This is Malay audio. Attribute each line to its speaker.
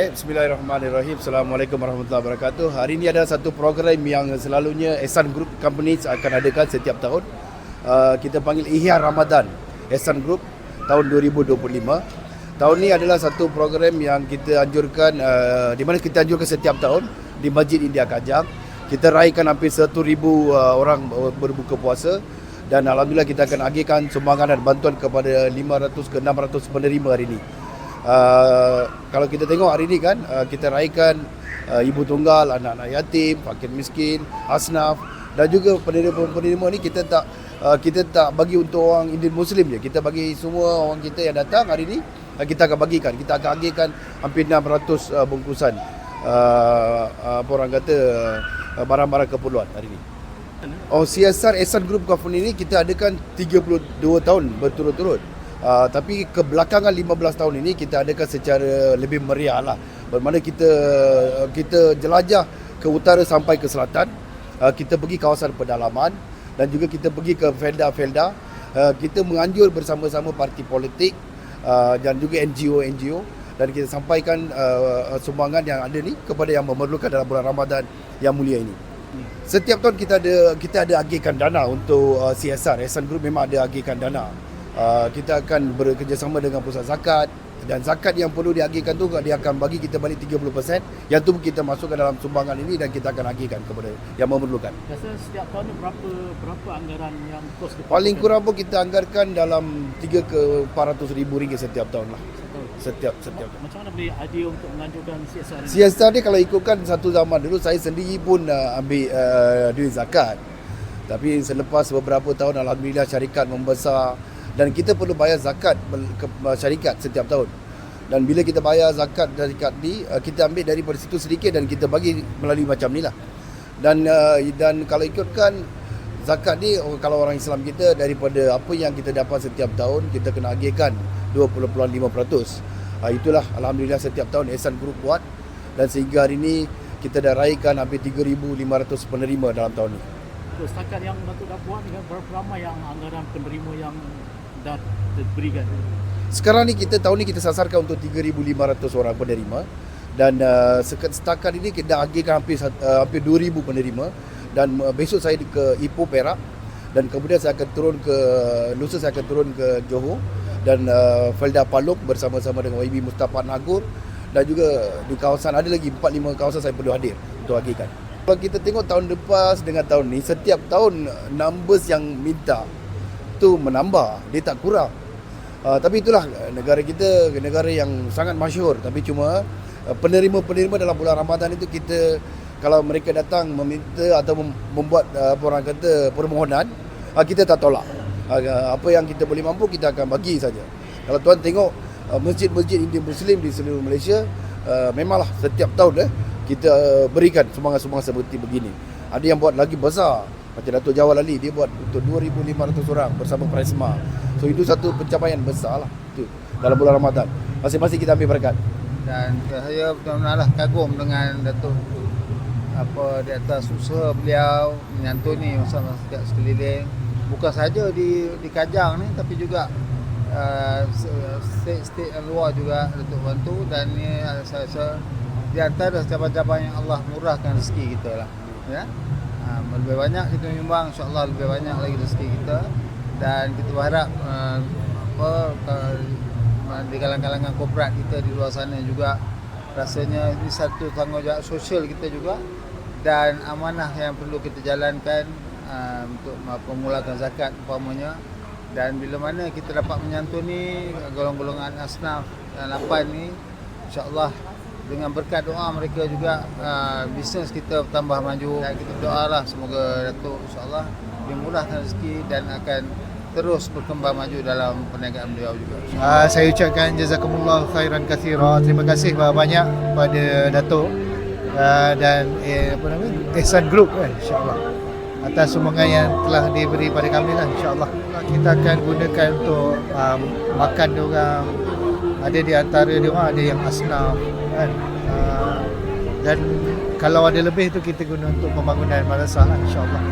Speaker 1: Bismillahirrahmanirrahim. Assalamualaikum warahmatullahi wabarakatuh. Hari ini ada satu program yang selalunya Ehsan Group Companies akan adakan setiap tahun. Uh, kita panggil Ihya Ramadan Ehsan Group tahun 2025. Tahun ini adalah satu program yang kita anjurkan uh, di mana kita anjurkan setiap tahun di Masjid India Kajang. Kita raikan hampir 1000 uh, orang berbuka puasa dan alhamdulillah kita akan agihkan sumbangan dan bantuan kepada 500 ke 600 penerima hari ini. Uh, kalau kita tengok hari ini kan uh, kita raikan uh, ibu tunggal, anak-anak yatim, fakir miskin, asnaf dan juga penerima-penerima ni kita tak uh, kita tak bagi untuk orang Indian Muslim je. Kita bagi semua orang kita yang datang hari ini uh, kita akan bagikan. Kita akan agihkan hampir 600 uh, bungkusan uh, uh, apa orang kata uh, barang-barang keperluan hari ini. Oh CSR Ehsan Group Company ni kita adakan 32 tahun berturut-turut. Uh, tapi kebelakangan 15 tahun ini kita adakan secara lebih meriah lah. Bermakna kita kita jelajah ke utara sampai ke selatan. Uh, kita pergi kawasan pedalaman dan juga kita pergi ke felda-felda. Uh, kita menganjur bersama-sama parti politik uh, dan juga NGO-NGO dan kita sampaikan uh, sumbangan yang ada ni kepada yang memerlukan dalam bulan Ramadan yang mulia ini. Setiap tahun kita ada kita ada agihkan dana untuk uh, CSR. Ehsan Group memang ada agihkan dana. Uh, kita akan bekerjasama dengan pusat zakat dan zakat yang perlu diagihkan tu dia akan bagi kita balik 30% yang tu kita masukkan dalam sumbangan ini dan kita akan agihkan kepada yang memerlukan.
Speaker 2: Biasa setiap tahun berapa berapa anggaran yang kos
Speaker 1: Paling kurang pun kita anggarkan dalam 3 ke 400 ribu ringgit setiap tahun lah. Setiap setiap.
Speaker 2: Macam mana boleh idea untuk menganjurkan CSR ini?
Speaker 1: CSR ni kalau ikutkan satu zaman dulu saya sendiri pun uh, ambil uh, duit zakat. Tapi selepas beberapa tahun alhamdulillah syarikat membesar dan kita perlu bayar zakat ke syarikat setiap tahun. Dan bila kita bayar zakat syarikat ni, uh, kita ambil daripada situ sedikit dan kita bagi melalui macam ni lah. Dan uh, dan kalau ikutkan zakat ni oh, kalau orang Islam kita daripada apa yang kita dapat setiap tahun kita kena agihkan 20.5%. Uh, itulah alhamdulillah setiap tahun Ehsan Group buat dan sehingga hari ini kita dah raikan hampir 3,500 penerima dalam tahun ini.
Speaker 2: Setakat yang Datuk dah ni kan berapa ramai yang anggaran penerima yang dah diberikan?
Speaker 1: Sekarang ni kita tahun ni kita sasarkan untuk 3,500 orang penerima. Dan uh, setakat ini kita dah agihkan hampir uh, hampir 2,000 penerima. Dan uh, besok saya ke Ipoh Perak. Dan kemudian saya akan turun ke lusa saya akan turun ke Johor. Dan uh, Felda Paluk bersama-sama dengan YB Mustafa Nagur. Dan juga di kawasan ada lagi 4 5 kawasan saya perlu hadir untuk agihkan. Kalau kita tengok tahun lepas dengan tahun ni setiap tahun numbers yang minta tu menambah, dia tak kurang. Uh, tapi itulah negara kita negara yang sangat masyhur tapi cuma uh, penerima-penerima dalam bulan Ramadan itu kita kalau mereka datang meminta atau membuat uh, apa orang kata permohonan kita tak tolak. Apa yang kita boleh mampu kita akan bagi saja. Kalau tuan tengok masjid-masjid Indian Muslim di seluruh Malaysia memanglah setiap tahun eh kita berikan sumbangan-sumbangan seperti begini. Ada yang buat lagi besar macam Datuk Jawal Ali dia buat untuk 2500 orang bersama Prisma. So itu satu pencapaian besar lah itu dalam bulan Ramadan. Masing-masing kita ambil berkat.
Speaker 3: Dan saya benar-benar lah kagum dengan Datuk apa di atas usaha beliau menyantuni masyarakat sekeliling bukan saja di di Kajang ni tapi juga uh, yang luar juga Datuk bantu dan ni saya rasa di antara cabang-cabang yang Allah murahkan rezeki kita lah ya uh, lebih banyak kita menyumbang insyaAllah lebih banyak lagi rezeki kita. Dan kita berharap uh, apa uh, di kalangan-kalangan korporat kita di luar sana juga rasanya ini satu tanggungjawab sosial kita juga dan amanah yang perlu kita jalankan uh, untuk memulakan zakat umpamanya. Dan bila mana kita dapat menyantuni golongan-golongan asnaf dan lapan ni insyaallah dengan berkat doa mereka juga uh, bisnes kita bertambah maju. Dan kita berdoa lah semoga Datuk insyaAllah dimurahkan rezeki dan akan terus berkembang maju dalam perniagaan beliau juga.
Speaker 4: Uh, saya ucapkan jazakumullah khairan kathira. Terima kasih banyak pada Datuk uh, dan eh, apa nama Ehsan Group kan insyaallah. Atas sumbangan yang telah diberi pada kami lah insyaallah. Kita akan gunakan untuk um, makan dia orang. Ada di antara dia orang ada yang asnaf kan uh, dan kalau ada lebih tu kita guna untuk pembangunan madrasah lah insyaallah.